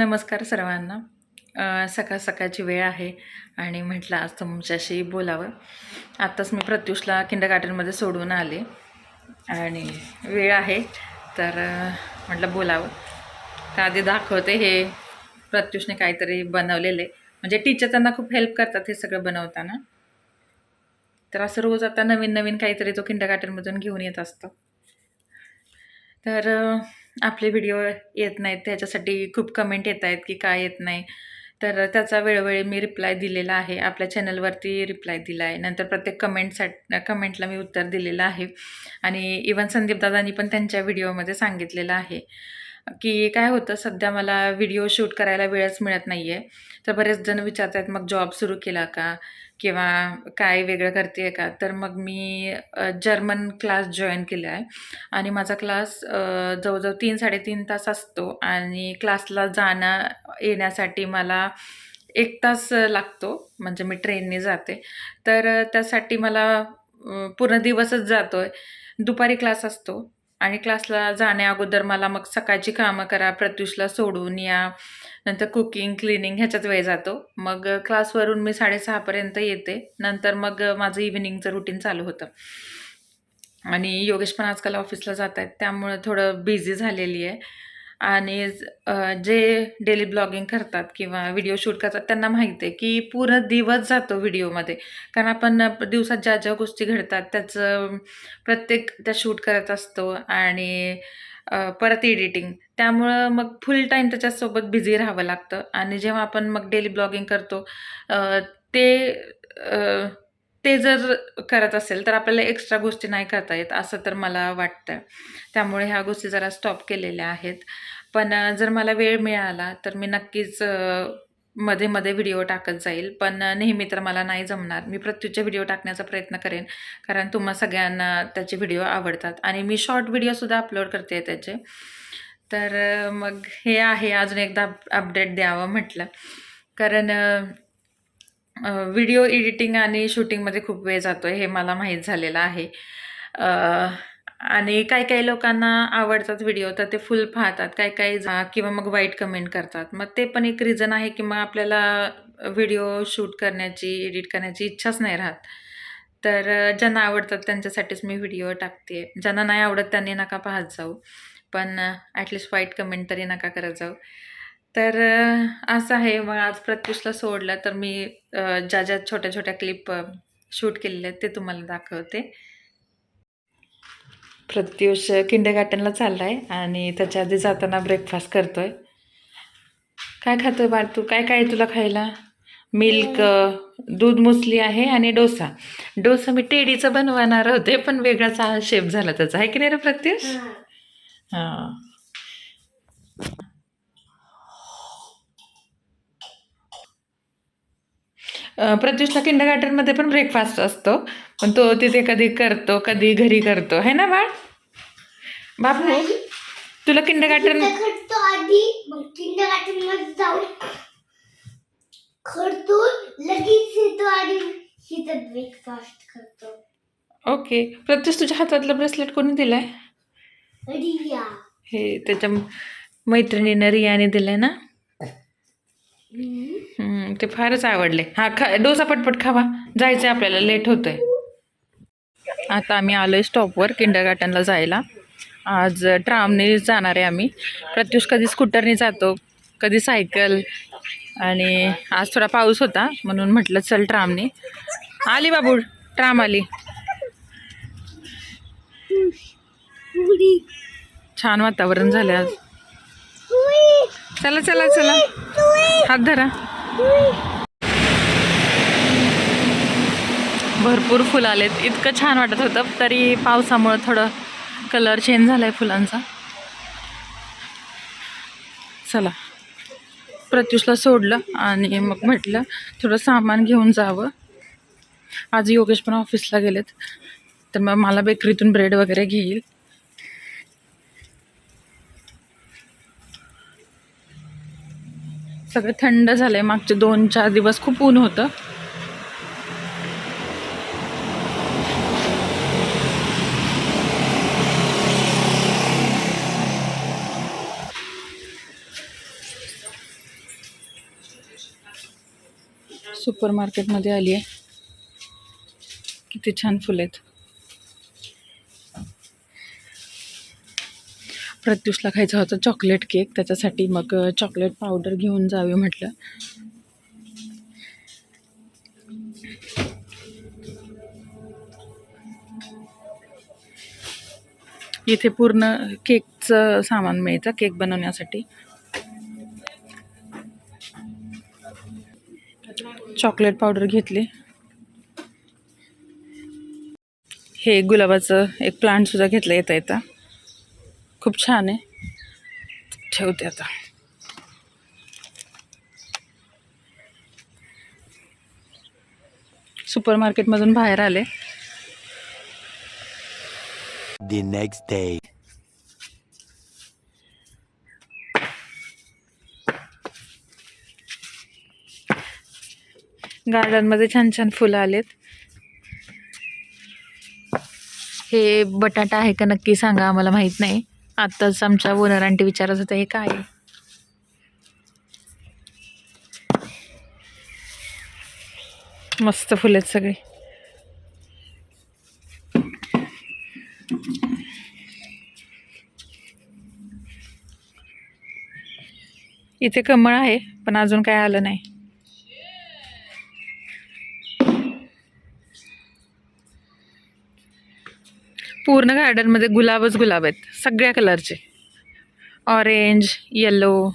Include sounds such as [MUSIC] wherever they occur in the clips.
नमस्कार सर्वांना. सकाळ सकाळची वेळ आहे आणि म्हटलं आज तुमच्याशी बोलावं. आत्ताच मी प्रत्युषला किंड गार्डनमध्ये सोडून आले आणि वेळ आहे तर म्हटलं बोलावं. तर आधी दाखवते हे प्रत्युषने काहीतरी बनवलेले. म्हणजे टीचर त्यांना खूप हेल्प करतात हे सगळं बनवताना. तर असं रोज आता नवीन नवीन काहीतरी तो किंड गार्डनमधून घेऊन येत असतो. तर आपले व्हिडिओ येत नाहीत त्याच्यासाठी खूप कमेंट येत आहेत की काय येत नाही. तर त्याचा वेळोवेळी मी रिप्लाय दिलेला आहे. आपल्या चॅनलवरती रिप्लाय दिला आहे. नंतर प्रत्येक कमेंटसाठी कमेंटला मी उत्तर दिलेलं आहे. आणि इवन संदीप दादांनी पण त्यांच्या व्हिडिओमध्ये सांगितलेलं आहे की काय होतं सध्या मला व्हिडिओ शूट करायला वेळच मिळत नाही आहे तर बरेच जण विचारतात मग जॉब सुरू केला का? किंवा काय वेगळं करते का तर मग मी जर्मन क्लास जॉईन केला आहे आणि माझा क्लास जवळजवळ तीन साडेतीन तास असतो. आणि क्लासला जाणं येण्यासाठी मला एक तास लागतो. म्हणजे मी ट्रेनने जाते. तर त्यासाठी मला पूर्ण दिवसच जातो आहे दुपारी क्लास असतो. आणि क्लासला जाण्या अगोदर मला मग सकाळची कामं करा प्रत्युषला सोडून या नंतर कुकिंग क्लिनिंग ह्याच्यात वेळ जातो. मग क्लासवरून मी साडेसहापर्यंत येते. नंतर मग माझं इव्हिनिंगचं रुटीन चालू होतं. आणि योगेश पण आजकाल ऑफिसला जात आहेत त्यामुळे थोडं बिझी झालेली आहे. आणि जे डेली ब्लॉगिंग करतात किंवा व्हिडिओ शूट करतात त्यांना माहिती आहे की पूर्ण दिवस जातो व्हिडिओमध्ये कारण आपण दिवसात ज्या ज्या गोष्टी घडतात त्याचं प्रत्येक त्या शूट करत असतो आणि परत एडिटिंग त्यामुळं मग फुल टाईम त्याच्यासोबत बिझी राहावं लागतं. आणि जेव्हा आपण मग डेली ब्लॉगिंग करतो ते ते जर करत असेल तर आपल्याला एक्स्ट्रा गोष्टी नाही करता येत असं तर मला वाटतं त्यामुळे ह्या गोष्टी जरा स्टॉप केलेल्या आहेत. पण जर मला वेळ मिळाला तर मी नक्कीच मध्ये मध्ये व्हिडिओ टाकत जाईल. पण नेहमी तर मला नाही जमणार. मी प्रत्युचे व्हिडिओ टाकण्याचा प्रयत्न करेन कारण तुम्हा सगळ्यांना त्याचे व्हिडिओ आवडतात. आणि मी शॉर्ट व्हिडिओसुद्धा अपलोड करते त्याचे. तर मग हे आहे अजून एकदा अपडेट द्यावं म्हटलं. कारण व्हिडिओ एडिटिंग आणि शूटिंगमध्ये खूप वेळ जातो हे मला माहीत झालेलं आहे. आणि काही काही लोकांना आवडतात व्हिडिओ तर ते फुल पाहतात. काही काही जा किंवा मग वाईट कमेंट करतात. मग ते पण एक रिझन आहे की मग आपल्याला व्हिडिओ शूट करण्याची एडिट करण्याची इच्छाच नाही राहत. तर ज्यांना आवडतात त्यांच्यासाठीच मी व्हिडिओ टाकते. ज्यांना नाही आवडत त्यांनी नका पाहत जाऊ. पण ॲटलिस्ट वाईट कमेंट तरी नका करत जाऊ. तर असं आहे. मग आज प्रत्युषला सोडलं तर मी ज्या ज्या छोट्या छोट्या क्लिप शूट केलेल्या आहेत ते तुम्हाला दाखवते. प्रत्युष किंडे गार्डनला चालला आहे आणि त्याच्या आधी जाताना ब्रेकफास्ट करतोय. काय खातोय बाळ तू? काय काय आहे तुला खायला? मिल्क दूध मुसली आहे आणि डोसा. डोसा मी टेडीचं बनवणार होते पण वेगळाच शेप झाला त्याचा. आहे की नाही रे प्रत्युष? हां. प्रत्युषला किंड गार्डनमध्ये पण ब्रेकफास्ट असतो. पण तो तिथे कधी करतो कधी घरी करतो. है ना बाळ? बाबू तुला किंड गार्डन ओके. प्रत्युष तुझ्या हातातलं ब्रेसलेट कोणी दिलंय? हे त्याच्या मैत्रिणीनं रियाने दिलंय ना? हम्म, ते फारच आवडले. हा खा डोसा पटपट खावा. जायचं आपल्याला लेट होतंय. आता आम्ही आलोय स्टॉपवर किंडर गार्डनला जायला. आज ट्रामने जाणार आहे आम्ही. प्रत्युष कधी स्कूटरने जातो कधी सायकल आणि आज थोडा पाऊस होता म्हणून म्हटलं चल ट्रामने. आली बाबू ट्राम आली. छान वातावरण झालं आज. चला चला चला. हात धरा. भरपूर फुलं आलेत. इतकं छान वाटत होतं तरी पावसामुळं थोडं कलर चेंज झाला आहे फुलांचा. चला. प्रत्युषला सोडलं आणि मग म्हटलं थोडं सामान घेऊन जावं. आज योगेश पण ऑफिसला गेलेत. तर मग मला बेकरीतून ब्रेड वगैरे घेईल. सगळं थंड झालं आहे मागचे दोन चार दिवस खूप ऊन होतं. सुपर मार्केटमध्ये आली आहे किती छान फुलं आहेत. प्रत्युषला खायचा होता चॉकलेट केक. त्याच्यासाठी मग चॉकलेट पावडर घेऊन जावे म्हटलं. इथे पूर्ण केकचं सामान मिळतं केक बनवण्यासाठी. चॉकलेट पावडर घेतली. हे गुलाबाचं एक प्लांट सुद्धा घेतलं येता येता. खूप छान आहे. ठेवते आता. सुपर मार्केटमधून बाहेर आले. The next day. गार्डनमध्ये छान छान फुलं आलेत. हे बटाटा आहे का नक्की सांगा आम्हाला माहीत नाही. आत्ताच आमच्या ओनर आंटी विचारत होत्या हे काय? मस्त फुलं आहेत सगळी. इथे कमळ आहे पण अजून काय आलं नाही. पूर्ण गार्डनमध्ये गुलाबच गुलाब आहेत. सगळ्या कलरचे. Orange yellow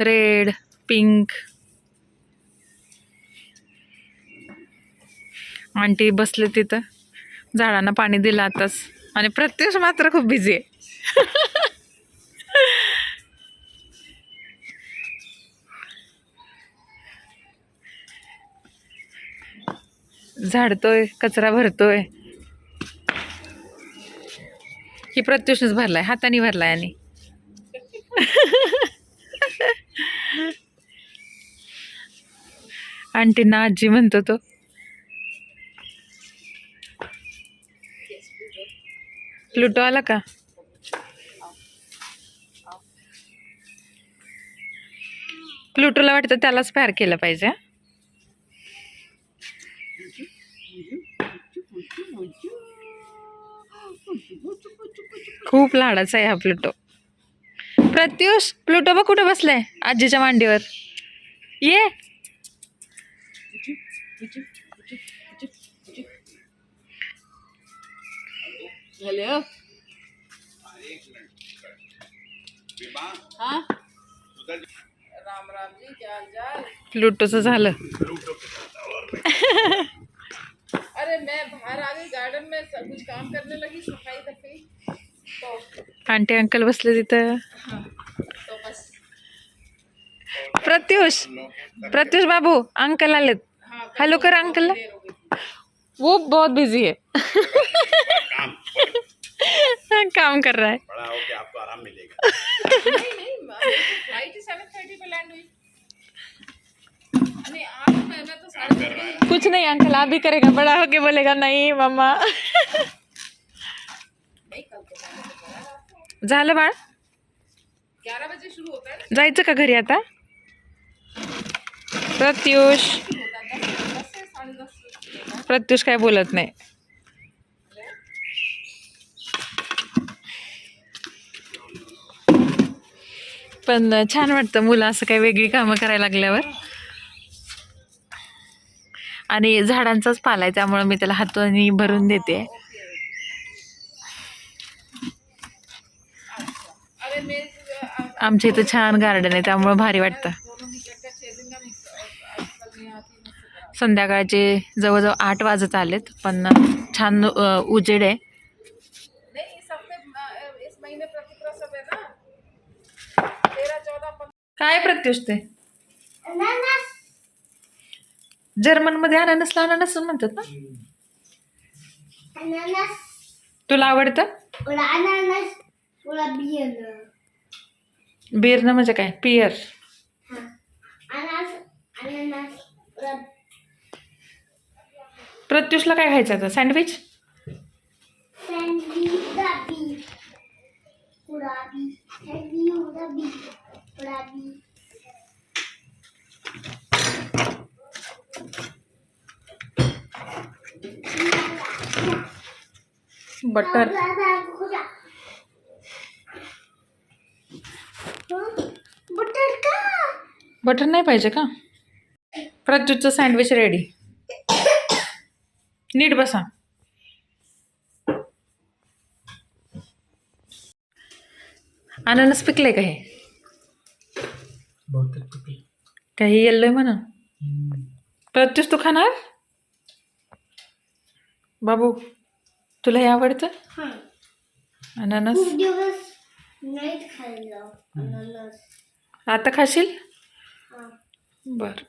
red pink aunty बसले तिथं. झाडांना पाणी दिलं आताच. आणि प्रत्यक्ष मात्र खूप बिझी आहे. झाडतोय कचरा भरतोय. की प्रत्युषच भरलाय हाताने भरलाय आणि आंटींना आजी म्हणतो तो प्लुटो आला का प्लुटोला वाटतं त्यालाच पॅर केलं पाहिजे खूप लाडाचा आहे हा प्लुटो. प्रत्युष प्लुटो बघ कुठं बसलाय आजीच्या मांडीवर. ये. प्लुटोचं झालं. [LAUGHS] अरे मैं बाहर आ गई गार्डन में सब कुछ काम करने लगी सफ़ाई सफ़ाई। तो आंटी अंकल बसले तिथं. तो बस। प्रत्युष प्रत्युष बाबू अंकल आलेत. हाँ हेलो कर अंकल हो वो बहुत बिज़ी है. [LAUGHS] काम कर रहा है. बड़ा हो के आपको आराम मिलेगा। नहीं नहीं फ़्लाइट ही सेवन थर्टी पे लैंड हुई। कुछ नहीं अंकल आप भी करेगा बड़ा होके बोलेगा नहीं मम्मा. झालं बाळ? जायचं का घरी आता? प्रत्युष। प्रत्युष काय बोलत नाही. पण छान वाटतं मुलं असं काही वेगळी कामं करायला लागल्यावर. आणि झाडांचाच पाला आहे त्यामुळं मी त्याला हाताने भरून देते. आमच्या इथं छान गार्डन आहे त्यामुळं भारी वाटतं. संध्याकाळचे जवळजवळ आठ वाजत आलेत पण छान उजेड आहे. काय प्रत्युष ते अ, इस महीने प्रतिप्रसव है ना तेरह चौदह पंद्रह काय प्रत्युष ते अननस जर्मनमध्ये अननसला अननस म्हणतात ना? अननस. तुला आवडतं? oder Birne. बिरणं म्हणजे काय? पियर. Ananas oder प्रत्युषला काय खायचं आता? सँडविच? बटर. बटर का? बटर नाही पाहिजे का? प्रत्युतचं सँडविच रेडी. नीट बसा. अननस पिकले का हे? काही येल्लोय म्हणा. प्रत्युष तू खाणार? बाबू. तुला हे आवडतं? अननस? खूप दिवस नाही खाल्लं अननस. आता खाशील? हा. बर.